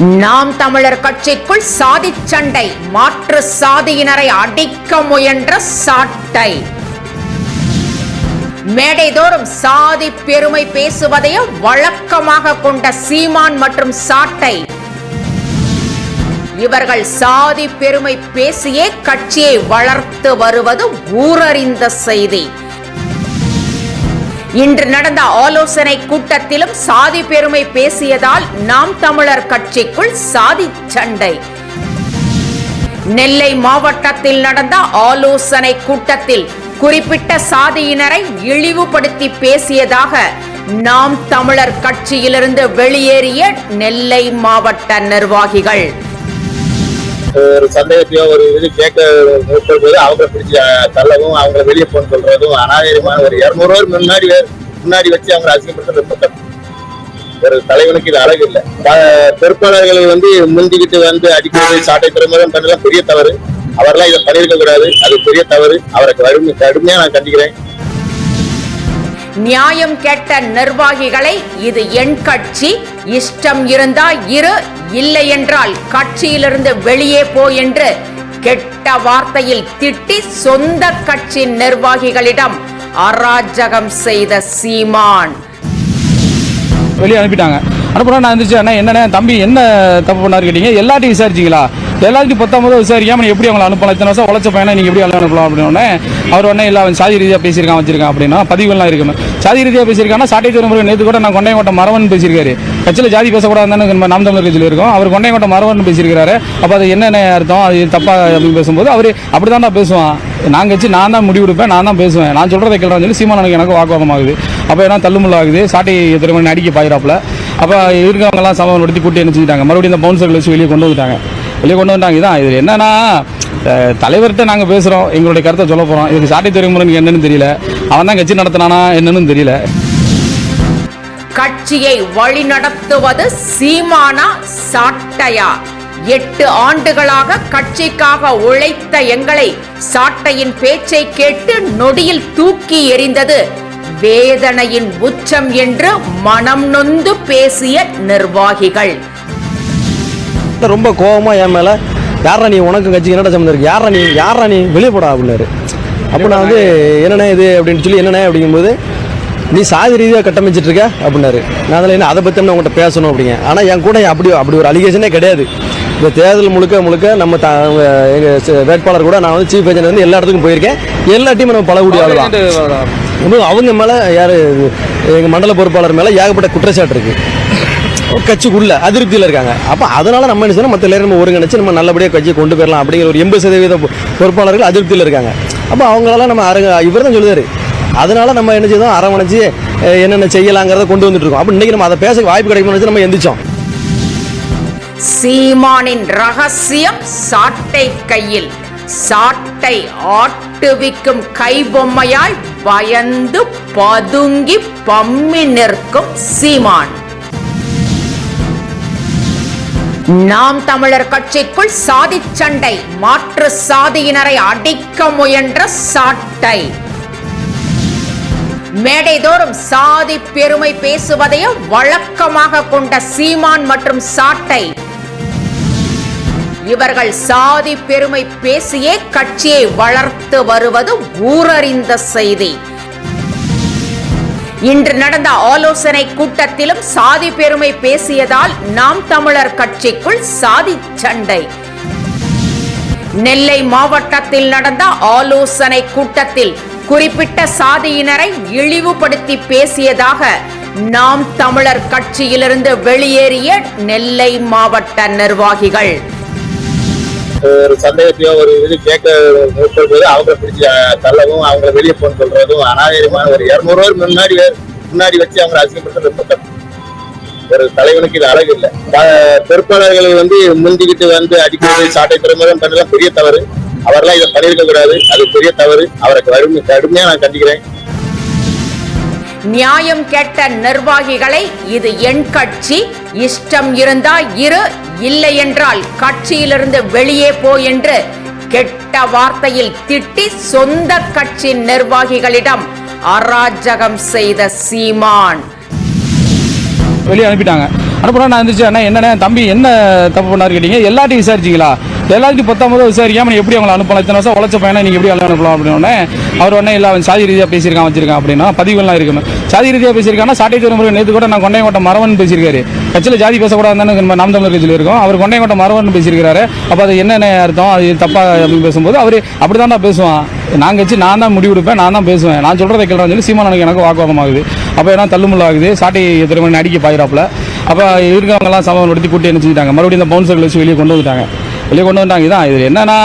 நாம் தமிழர் கட்சிக்குள் சாதி சண்டை மாற்று சாதியினரை அடிக்க முயன்ற சாட்டை. மேடைதோறும் சாதி பெருமை பேசுவதையும் வழக்கமாக கொண்ட சீமான் மற்றும் சாட்டை. இவர்கள் சாதி பெருமை பேசியே கட்சியை வளர்த்து வருவது ஊரறிந்த செய்தி. இன்று நடந்த ஆலோசனை கூட்டத்திலும் சாதி பெருமை பேசியதால் நாம் தமிழர் கட்சிக்குள் சாதி சண்டை. நெல்லை மாவட்டத்தில் நடந்த ஆலோசனை கூட்டத்தில் குறிப்பிட்ட சாதியினரை இழிவுபடுத்தி பேசியதாக நாம் தமிழர் கட்சியிலிருந்து வெளியேறிய நெல்லை மாவட்ட நிர்வாகிகள். ஒரு சந்தேகத்தையோ ஒரு இது கேட்க போது அவங்கள பிடிச்சி தள்ளவும் அவங்கள வெளியே போக சொல்றதும் அநாகரிகமான ஒரு இருநூறு பேர் முன்னாடி முன்னாடி வச்சு அவங்களை அசிங்கப்படுத்துறது ரொம்ப ஒரு தலைவனுக்கு இது அழகு இல்லை. ப- பொறுப்பாளர்கள் வந்து முந்திக்கிட்டு வந்து அடிக்கடி சாட்டை திருமணம் பண்ணலாம் பெரிய தவறு. அவரெல்லாம் இதை பண்ணியிருக்க கூடாது அது பெரிய தவறு. அவரை கடுமை கடுமையா நான் கண்டிக்கிறேன். நியாயம் கேட்ட நிர்வாகிகளை இது என் கட்சி. இஷ்டம் இருந்தா இரு இல்லை என்றால் கட்சியிலிருந்து வெளியே போ என்று கெட்ட வார்த்தையில் திட்டி சொந்த கட்சி நிர்வாகிகளிடம் அராஜகம் செய்த சீமான். வெளியே அனுப்பிட்டாங்க. அனுப்புனா நான் இருந்துச்சு அண்ணா என்னண்ணே தம்பி என்ன தப்பு பண்ணாரு கேட்டீங்க? எல்லாத்தையும் விசாரிச்சிங்களா? எல்லாத்தையும் பத்தாமது விசாரிக்காம எப்படி அவங்களை அனுப்பலாம்? இத்தனை வருஷம் உழைச்ச பையனை நீங்கள் எப்படி அனுப்பலாம்? அப்படின்னு அவர் உடனே இல்லை அவன் சாதி ரீதியாக பேசியிருக்கான் வச்சிருக்கான் அப்படின்னா பதிவுகள்லாம் இருக்கணும் சாதி ரீதியாக பேசியிருக்கான்னா சாட்டை திருமுறை நேற்று கூட நான் கொண்டையங்கோட்டை மரவன் பேசியிருக்காரு. கட்சியில் ஜாதி பேசக்கூடாதுன்னு நம்ம நாம் தமிழர் இருக்கோம். அவர் கொண்டையங்கோட்டை மரவன் பேசியிருக்காரு அப்போ அது என்னென்ன அர்த்தம்? அது தப்பா அப்படின்னு பேசும்போது அவர் அப்படி தான் பேசுவான். நான் கட்சி நான் தான் முடிவெடுப்பேன் நான் தான் பேசுவேன். நான் சொல்கிறத கேட்குறேன்னு சொல்லி சீமானுக்கு எனக்கு வாக்குவாதம் ஆகுது. அப்போ ஏன்னா தள்ளுமுள்ள ஆகுது. சாட்டை திருமணி அடிக்க பாயிராப்பில் அப்போ இருக்கிறவங்கலாம் சமப்படுத்தி கூட்டி என்ன செஞ்சுட்டாங்க? மறுபடியும் இந்த பவுன்சர்களை வச்சு வெளியே கொண்டு வந்துட்டாங்க. வெளியே கொண்டு வந்துட்டாங்க இதான் இது என்னன்னா தலைவர்கிட்ட நாங்கள் பேசுகிறோம் எங்களுடைய கருத்தை சொல்ல போகிறோம் இதுக்கு சாட்டை முறை என்னன்னு தெரியல. அவன் தான் கட்சி நடத்தினானா என்னன்னு தெரியல. கட்சியை வழிநடத்துவது சீமானா சாட்டையா? எட்டு ஆண்டுகளாக கட்சிக்காக உழைத்த எங்களை சாட்டையின் பேச்சை கேட்டு நொடியில் தூக்கி எறிந்தது வேதனையின் உச்சம் என்று மனம் நொந்து பேசிய நிர்வாகிகள். ரொம்ப கோவமா என் மேல யாரா நீ உனக்கு கட்சி என்னடா சம்மந்தம் இருக்கு? யாரா நீ யாரா நீ வெளியே போடா அப்படின்னாரு. அப்போ நான் வந்து என்னண்ணே இது? அப்படின்னு சொல்லி என்னண்ணே? அப்படிங்கும்போது நீ சாதி ரீதியாக கட்டமைச்சிட்டு இருக்க? அப்படின்னாரு. நான் அதில் என்ன அதை பற்றி உங்கள்கிட்ட பேசணும் அப்படிங்க. ஆனால் என் கூட அப்படி அப்படி ஒரு அலிகேஷனே கிடையாது. இந்த தேர்தல் முழுக்க முழுக்க நம்ம த எங்கள் வேட்பாளர் கூட நான் வந்து சீஃப் ஏஜென்ட் வந்து எல்லா இடத்துக்கும் போயிருக்கேன். எல்லா டீமும் நம்ம பழகக்கூடிய ஆள் இன்னும் அவங்க மேலே யார் எங்கள் மண்டல பொறுப்பாளர் மேலே ஏகப்பட்ட குற்றச்சாட்டு இருக்குது கட்சிக்குள்ள அதிருப்தியில் இருக்காங்க. அப்போ அதனால் நம்ம என்ன செய்யணும்? மற்ற எல்லாரும் நம்ம ஒருங்கிணைச்சு நம்ம நல்லபடியாக கட்சியை கொண்டு போயிடலாம் அப்படிங்கிற ஒரு எண்பது சதவீத பொறுப்பாளர்கள் அதிருப்தியில் இருக்காங்க. அப்போ அவங்களால நம்ம அரங்க இவர் தான் சொல்லுவார் அதனால நம்ம என்ன செய்தோம்? அரவணைச்சு என்னென்ன செய்யலாங்கிறத கொண்டு வந்துட்டு இருக்கோம். அப்போ இன்னைக்கு நம்ம அதை பேச வாய்ப்பு கிடைக்கும் நம்ம எந்திரிச்சோம். சீமானின் ரகசியம் சாட்டை கையில். சாட்டை ஆட்டுவிக்கும் கைபொம்மையாய் பயந்து பதுங்கி பம்மி நிற்கும் சீமான். நாம் தமிழர் கட்சிக்குள் சாதி சண்டை மாற்று சாதியினரை அடிக்க முயன்ற சாட்டை. மேடைதோறும் சாதி பெருமை பேசுவதையும் வழக்கமாக கொண்ட சீமான் மற்றும் சாட்டை. இவர்கள் சாதி பெருமை பேசியே கட்சியை வளர்த்து வருவது ஊரறிந்த செய்தி. இன்று நடந்த ஆலோசனை கூட்டத்திலும் சாதி பெருமை பேசியதால் நாம் தமிழர் கட்சிக்குள் சாதி சண்டை. நெல்லை மாவட்டத்தில் நடந்த ஆலோசனை கூட்டத்தில் குறிப்பிட்ட சாதியினரை இழிவுபடுத்தி பேசியதாக நாம் தமிழர் கட்சியிலிருந்து வெளியேறிய நெல்லை மாவட்ட நிர்வாகிகள். ஒரு சந்தேகத்தையோ ஒரு இது கேட்க போது அவங்கள பிடிச்சி தள்ளவும் அவங்கள வெளியே போக சொல்றதும் அநாகரிகமான ஒரு இரநூறு பேர் முன்னாடி முன்னாடி வச்சு அவங்க அசிங்கப்படுத்துறது ஒரு தலைவனுக்கு இது அழகு இல்லை. ப- பொறுப்பாளர்கள் வந்து முந்திக்கிட்டு வந்து அடிக்கடி சாட்டை திருமணம் பண்ணலாம் பெரிய தவறு. அவரெல்லாம் இதை பண்ணியிருக்க கூடாது. அது பெரிய தவறு. அவருக்கு வறுமை கடுமையா நான் கண்டிக்கிறேன். நியாயம் கேட்ட நிர்வாகிகளை இது என் கட்சி. இஷ்டம் இருந்தா இரு இல்லை என்றால் கட்சியிலிருந்து வெளியே போ என்று கெட்ட வார்த்தையில் திட்டி சொந்த கட்சி நிர்வாகிகளிடம் அராஜகம் செய்த சீமான். வெளியே அனுப்பிட்டாங்க. அனுப்புனா நான் இருந்துச்சு அண்ணா என்னண்ணே தம்பி என்ன தப்பு பண்ணாரு கேட்டீங்க? எல்லாத்தையும் விசாரிச்சிங்களா? எல்லாத்தையும் பத்தாமது விசாரிக்காம எப்படி அவங்களை அனுப்பலாம்? இத்தனை வருஷம் உழைச்ச பையனை நீங்கள் எப்படி அனுப்பலாம்? அப்படின்னு அவர் உடனே இல்லை அவன் சாதி ரீதியாக பேசியிருக்கான் வச்சிருக்கான் அப்படின்னா பதிவுகள்லாம் இருக்கணும் சாதி ரீதியாக பேசியிருக்கான்னா சாட்டை திருமுறை நேற்று கூட நான் கொண்டையங்கோட்டை மரவன் பேசியிருக்காரு. கட்சியில் ஜாதி பேசக்கூடாதுன்னு நம்ம நாம் தமிழர் கட்சியில் இருக்கோம். அவர் கொண்டையங்கோட்டை மரவன் பேசியிருக்காரு அப்போ அது என்னென்ன அர்த்தம்? அது தப்பாக அப்படின்னு பேசும்போது அவர் அப்படி தான் பேசுவான். நான் கட்சி நான் தான் முடிவெடுப்பேன் நான் தான் பேசுவேன். நான் சொல்கிறத கேட்கலாம்னு சொல்லி சீமானனுக்கு எனக்கு வாக்குவாதம் ஆகுது. அப்போ ஏன்னா தள்ளுமுள்ள ஆகுது. சாட்டை திருமணி அடிக்க பாயிராப்பில் அப்போ இருக்கிறவங்கலாம் சமம் நடத்தி கூட்டி என்ன செஞ்சுட்டாங்க மறுபடியும் இந்த பவுன்சர்கள் வச்சு வெளியே கொண்டு வந்துட்டாங்க. வெளியே கொண்டு வந்துட்டாங்க. இதான் இது என்னன்னா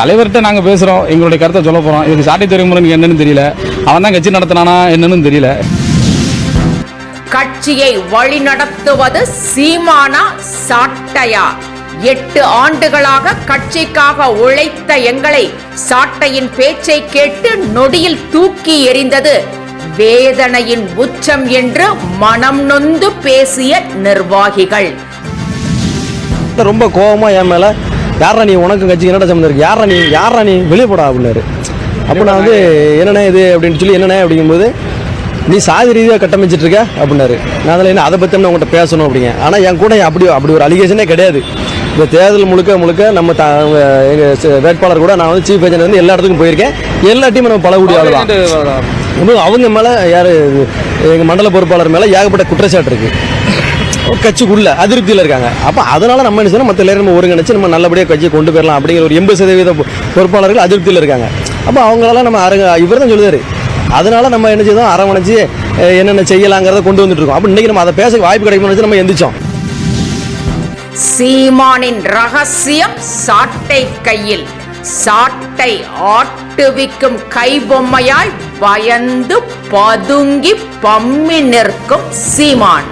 தலைவர்கிட்ட நாங்கள் பேசுகிறோம் எங்களுடைய கருத்தை சொல்ல போகிறோம் இதுக்கு சாட்டை துறைமுறைக்கு என்னன்னு தெரியல. அவன் தான் கட்சி நடத்தினானா என்னன்னு தெரியல. கட்சியை வழிநடத்துவது சீமானா சாட்டையா? எட்டு ஆண்டுகளாக கட்சிக்காக உழைத்த எங்களை சாட்டையின் பேச்சை கேட்டு நொடியில் தூக்கி எறிந்தது வேதனையின் உச்சம் என்று மனம் நொந்து பேசிய நிர்வாகிகள். ரொம்ப கோவமா என் மேல யாரா நீ உனக்கு கட்சி என்னடா சம்மந்தம் இருக்கு? யாரா நீ யாரா நீ வெளியே போடா அப்படின்னாரு. அப்போ நான் வந்து என்னண்ணே இது? அப்படின்னு சொல்லி என்னண்ணே? அப்படிங்கும்போது நீ சாதி ரீதியாக கட்டமைச்சிட்டு இருக்க? அப்படின்னாரு. நான் அதில் என்ன அதை பற்றி உங்கள்கிட்ட பேசணும் அப்படிங்க. ஆனால் என் கூட அப்படி அப்படி ஒரு அலிகேஷனே கிடையாது. இந்த தேர்தல் முழுக்க முழுக்க நம்ம த எங்கள் வேட்பாளர் கூட நான் வந்து சீஃப் ஏஜென்ட் வந்து எல்லா இடத்துக்கும் போயிருக்கேன். எல்லா டீமும் நம்ம பழகுடி ஆள் தான் இன்னும் அவங்க மேலே யார் எங்கள் மண்டல பொறுப்பாளர் மேலே ஏகப்பட்ட குற்றச்சாட்டு இருக்குது கட்சிக்குள்ள அதிருப்தியில் இருக்காங்க. அப்போ அதனால் நம்ம என்ன செய்யணும்? மற்ற எல்லாரும் நம்ம ஒருங்கிணைச்சு நம்ம நல்லபடியாக கட்சியை கொண்டு போயிடலாம் அப்படிங்கிற ஒரு எண்பது சதவீத பொறுப்பாளர்கள் அதிருப்தியில் இருக்காங்க. அப்போ அவங்களால நம்ம அரங்க இவர் தான் சொல்லுவார். அதனால நம்ம என்ன செய்தோம்? அரவணைச்சு என்னென்ன செய்யலாங்கிறத கொண்டு வந்துட்டு இருக்கோம். அப்போ இன்னைக்கு நம்ம அதை பேச வாய்ப்பு கிடைக்கும் நம்ம எந்திரிச்சோம். சீமானின் ரகசியம் சாட்டை கையில். சாட்டை ஆட்டுவிக்கும் கைபொம்மையாய் பயந்து பதுங்கி பம்மி நிற்கும் சீமான்.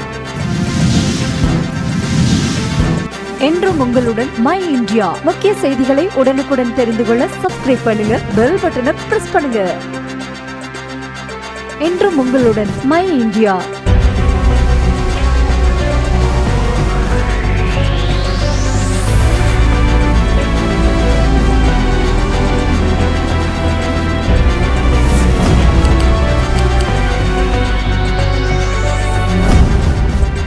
என்றும் உங்களுடன் மை இந்தியா. முக்கிய செய்திகளை உடனுக்குடன் தெரிந்து கொள்ள சப்ஸ்கிரைப் பண்ணுங்க பெல் பட்டனை பிரஸ் பண்ணுங்க. என்றும் உங்களுடன் மை இந்தியா.